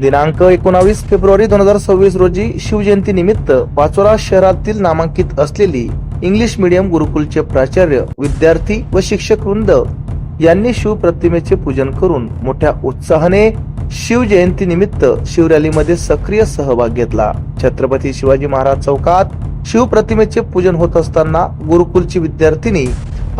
दिनांक एकोणावीस फेब्रुवारी दोन हजार सव्वीस रोजी शिवजयंती निमित्त पाचोरा शहरातील नामांकित असलेली इंग्लिश मीडियम गुरुकुलचे प्राचार्य विद्यार्थी व शिक्षक वृंद यांनी शिवप्रतिमेचे पूजन करून मोठ्या उत्साहाने शिवजयंती निमित्त शिवरॅलीमध्ये सक्रिय सहभाग घेतला. छत्रपती शिवाजी महाराज चौकात शिवप्रतिमेचे पूजन होत असताना गुरुकुलची विद्यार्थिनी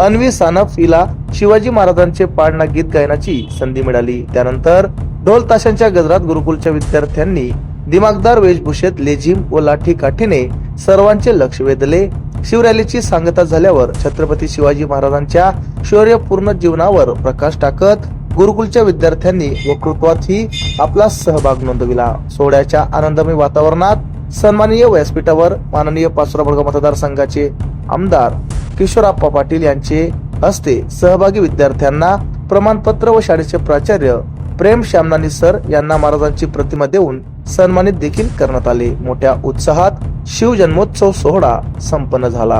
अन्वी सानफ हिला शिवाजी महाराजांचे पाळणा गीत गायनाची संधी मिळाली. त्यानंतर ढोल ताशांच्या गजरात गुरुकुलच्या विद्यार्थ्यांनी दिमागदार वेशभूषेत लेझिम व लाठी काठीने सर्वांचे लक्ष वेधले. शिवरॅलीची सांगता झाल्यावर छत्रपती शिवाजी महाराजांच्या शौर्यपूर्ण जीवनावर प्रकाश टाकत गुरुकुलच्या विद्यार्थ्यांनी वक्तृत्वातही आपला सहभाग नोंदविला. सोहळ्याच्या आनंदमय वातावरणात सन्माननीय व्यासपीठावर माननीय पाचोरा मतदारसंघाचे आमदार किशोरप्पा पाटील यांचे हस्ते सहभागी विद्यार्थ्यांना प्रमाणपत्र व शाळेचे प्राचार्य प्रेम श्यामनानी सर यांना महाराजांची प्रतिमा देऊन सन्मानित देखील करण्यात आले. मोठ्या उत्साहात शिवजन्मोत्सव सोहळा संपन्न झाला.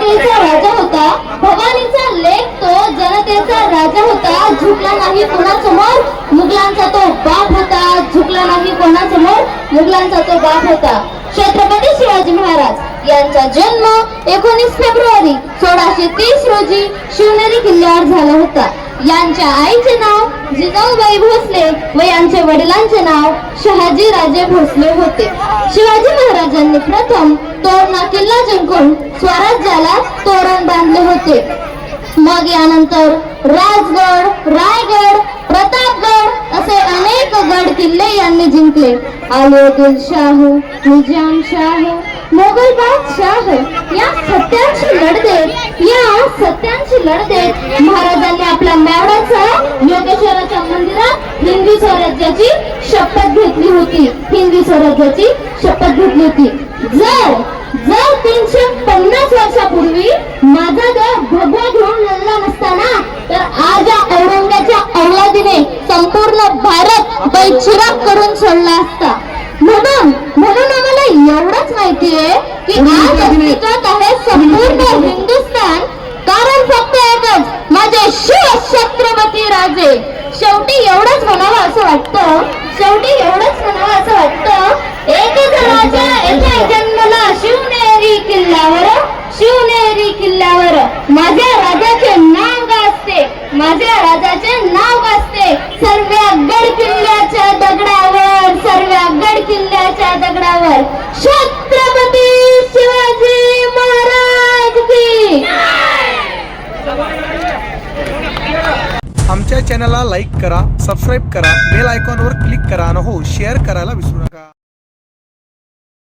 राजा होता. भवानीचा लेख तो जनतेचा राजा होता. झुकला नाही कोणासमोर मुघलांचा तो बाप होता. झुकला नाही कोणासमोर मुघलांचा तो बाप होता. छत्रपती शिवाजी महाराज यांचा जन्म एकोणीस फेब्रुवारी सोळाशे तीस रोजी शिवनेरी किल्ल्यावर झाला होता. यांच्या आईचे नाव जिजाऊबाई भोसले व यांच्या वडिलांचे नाव शहाजी राजे भोसले होते. शिवाजी महाराजांनी प्रथम तोरणा किल्ला जिंकून स्वराज्याला तोरण बांधले होते. मग यानंतर राजगड रायगड प्रतापगड असे अनेक गड किल्ले यांनी जिंकले. आलोदिल शाहू निजाम शाहू मोगल बादशाह या सत्यांशी लढ देत या सत्यांशी लढ देत महाराजांनी स्वराज्याची शपथ घेतली होती. जर जर तीनशे पन्नास वर्षापूर्वी माझा जर भगवा घेऊन लढला नसताना तर आज या औरंगाच्या औलादीने संपूर्ण भारत बैचिराग करून सोडला असता. म्हणून म्हणून आम्हाला एवढंच माहितीये की आज अस्तित्वात आहे संपूर्ण हिंदुस्थान कारण फक्त एकच माझे शिव छत्रपती राजे शेवटी एवढंच म्हणावं असं वाटतं शेवटी एवढंच म्हणावं असं वाटतं एकच राजा येथे जन्मला शिवनेरी किल्ल्यावर शिवनेरी किल्ल्यावर माझ्या राजाचे नाव गाजते. माझ्या राजाचे नाव गाजते. सर्व गड किल्ल्याच्या दगडावर सर्व गड किल्ल्याच्या दगडावर. छत्रपती शिवाजी महाराज की. आमच्या चॅनलला लाईक करा सबस्क्राईब करा बेल आयकॉनवर क्लिक करा आणि हो शेअर करायला विसरू नका.